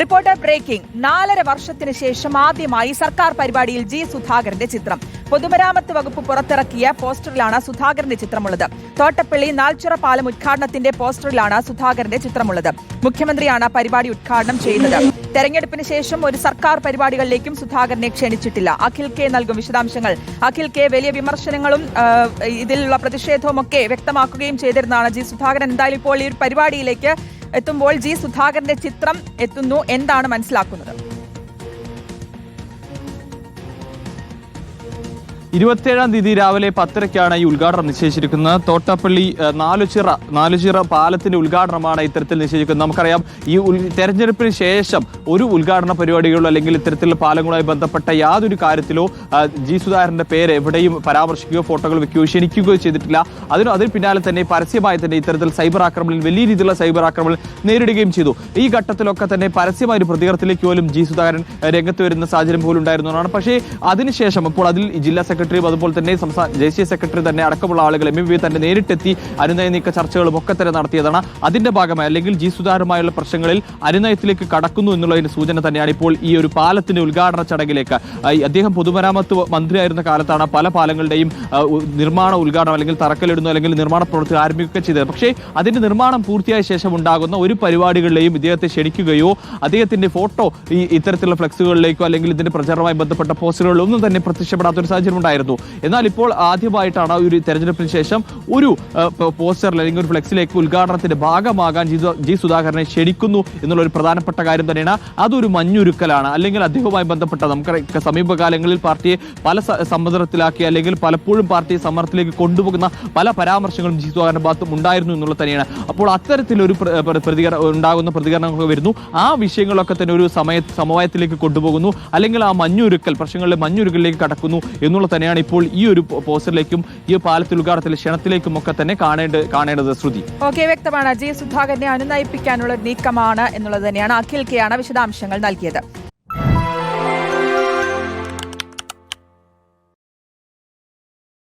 Reporter breaking. നാലര വർഷത്തിന് ശേഷം ആദ്യമായി സർക്കാർ പരിപാടിയിൽ ജി സുധാകരന്റെ ചിത്രം. പൊതുമരാമത്ത് വകുപ്പ് പുറത്തിറക്കിയ പോസ്റ്ററിലാണ് സുധാകരന്റെ ചിത്രമുള്ളത്. തോട്ടപ്പള്ളി നാൽച്ചിറ പാലം ഉദ്ഘാടനത്തിന്റെ പോസ്റ്ററിലാണ് സുധാകരന്റെ ചിത്രമുള്ളത്. മുഖ്യമന്ത്രിയാണ് പരിപാടി ഉദ്ഘാടനം ചെയ്യുന്നത്. തെരഞ്ഞെടുപ്പിന് ശേഷം ഒരു സർക്കാർ പരിപാടികളിലേക്കും സുധാകരനെ ക്ഷണിച്ചിട്ടില്ല. അഖിൽ കെ നൽകും വിശദാംശങ്ങൾ. അഖിൽ കെ വലിയ വിമർശനങ്ങളും ഇതിലുള്ള പ്രതിഷേധവും ഒക്കെ വ്യക്തമാക്കുകയും ചെയ്തിരുന്നതാണ് ജി സുധാകരൻ. എന്തായാലും ഇപ്പോൾ ഈ പരിപാടിയിലേക്ക് എത്തുമ്പോൾ ജി സുധാകരന്റെ ചിത്രം എത്തുന്നു. എന്താണ് മനസ്സിലാക്കുന്നത്? ഇരുപത്തിയേഴാം തീയതി രാവിലെ പത്തരയ്ക്കാണ് ഈ ഉദ്ഘാടനം നിശ്ചയിച്ചിരിക്കുന്നത്. തോട്ടപ്പള്ളി നാലുചിറ നാലുചിറ പാലത്തിന്റെ ഉദ്ഘാടനമാണ് ഇത്തരത്തിൽ നിശ്ചയിക്കുന്നത് നമുക്കറിയാം ഈ തെരഞ്ഞെടുപ്പിന് ശേഷം ഒരു ഉദ്ഘാടന പരിപാടികളോ അല്ലെങ്കിൽ ഇത്തരത്തിലുള്ള പാലങ്ങളുമായി ബന്ധപ്പെട്ട യാതൊരു കാര്യത്തിലോ ജി സുധാകരന്റെ പേര് എവിടെയും പരാമർശിക്കുകയോ ഫോട്ടോകൾ വെക്കുകയോ ക്ഷണിക്കുകയോ ചെയ്തിട്ടില്ല. അതിന് അതിന് പിന്നാലെ തന്നെ പരസ്യമായി തന്നെ ഇത്തരത്തിൽ സൈബർ ആക്രമണം വലിയ രീതിയിലുള്ള സൈബർ ആക്രമണം നേരിടുകയും ചെയ്തു. ഈ ഘട്ടത്തിലൊക്കെ തന്നെ പരസ്യമായ ഒരു പ്രതികരണത്തിലേക്ക് പോലും ജി സുധാകരൻ രംഗത്ത് വരുന്ന സാഹചര്യം പോലും ഉണ്ടായിരുന്നതാണ് പക്ഷേ അതിനുശേഷം ഇപ്പോൾ അതിൽ ജില്ലാ സെക്രട്ടറിയും അതുപോലെ തന്നെ സംസ്ഥാന ദേശീയ സെക്രട്ടറി തന്നെ അടക്കമുള്ള ആളുകൾ എം വി തന്നെ നേരിട്ടെത്തി അനുനയ നീക്ക ചർച്ചകളും ഒക്കെ തന്നെ നടത്തിയതാണ്. അതിന്റെ ഭാഗമായി അല്ലെങ്കിൽ ജി സുധാകരമായുള്ള പ്രശ്നങ്ങളിൽ അനുനയത്തിലേക്ക് കടക്കുന്നു എന്നുള്ളതിന്റെ സൂചന തന്നെയാണ് ഇപ്പോൾ ഈ ഒരു പാലത്തിന്റെ ഉദ്ഘാടന ചടങ്ങിലേക്ക്. അദ്ദേഹം പൊതുമരാമത്ത് മന്ത്രിയായിരുന്ന കാലത്താണ് പല പാലങ്ങളുടെയും നിർമ്മാണ ഉദ്ഘാടനം അല്ലെങ്കിൽ തറക്കല്ലിടുന്നു അല്ലെങ്കിൽ നിർമ്മാണ പ്രവൃത്തി ആരംഭിക്കുകയൊക്കെ ചെയ്തത്. പക്ഷേ അതിന്റെ നിർമ്മാണം പൂർത്തിയായ ശേഷം ഉണ്ടാകുന്ന ഒരു പരിപാടികളിലെയും ഇദ്ദേഹത്തെ ക്ഷണിക്കുകയോ അദ്ദേഹത്തിന്റെ ഫോട്ടോ ഈ ഇത്തരത്തിലുള്ള ഫ്ലക്സുകളിലേക്കോ അല്ലെങ്കിൽ ഇതിന്റെ പ്രചാരണവുമായി ബന്ധപ്പെട്ട പോസ്റ്ററുകളിലോ ഒന്നും തന്നെ പ്രത്യക്ഷപ്പെടാത്ത ഒരു സാഹചര്യം ഉണ്ടായിരുന്നു. എന്നാൽ ഇപ്പോൾ ആദ്യമായിട്ടാണ് ഒരു തെരഞ്ഞെടുപ്പിന് ശേഷം ഒരു പോസ്റ്ററിൽ അല്ലെങ്കിൽ ഒരു ഫ്ലെക്സിലേക്ക് ഉദ്ഘാടനത്തിന്റെ ഭാഗമാകാൻ ജി സുധാകരനെ ക്ഷണിക്കുന്നു എന്നുള്ള ഒരു പ്രധാനപ്പെട്ട കാര്യം തന്നെയാണ്. അതൊരു മഞ്ഞുരുക്കലാണ്. അല്ലെങ്കിൽ അദ്ദേഹവുമായി ബന്ധപ്പെട്ട നമുക്ക് സമീപകാലങ്ങളിൽ പാർട്ടിയെ പല സമ്മതത്തിലാക്കി അല്ലെങ്കിൽ പലപ്പോഴും പാർട്ടിയെ സമ്മർദ്ദത്തിലേക്ക് കൊണ്ടുപോകുന്ന പല പരാമർശങ്ങളും ജി സുധാകരന്റെ ഭാഗത്തും ഉണ്ടായിരുന്നു എന്നുള്ളത് തന്നെയാണ്. അപ്പോൾ അത്തരത്തിലൊരു പ്ര- പ്ര- പ്രതികരണം ഉണ്ടാകുന്ന പ്രതികരണങ്ങളൊക്കെ വരുന്നു. ആ വിഷയങ്ങളൊക്കെ തന്നെ ഒരു സമയ സമവായത്തിലേക്ക് കൊണ്ടുപോകുന്നു. അല്ലെങ്കിൽ ആ മഞ്ഞുരുക്കൽ പ്രശ്നങ്ങളിലെ മഞ്ഞുരുക്കലിലേക്ക് കടക്കുന്നു എന്നുള്ളത് തന്നെയാണ് ഇപ്പോൾ ഈ ഒരു പോസ്റ്ററിലേക്കും ഈ പാലത്തിൽ ഉദ്ഘാടനത്തിലെ ക്ഷണത്തിലേക്കും ഒക്കെ തന്നെ കാണേണ്ട കാണേണ്ടത് ശ്രുതി. ഓക്കെ വ്യക്തമാണ്. ജി സുധാകരനെ അനുനയിപ്പിക്കാനുള്ള നീക്കമാണ് എന്നുള്ളത് തന്നെയാണ്. അഖിൽ കെയാണ് വിശദാംശങ്ങൾ നൽകിയത്.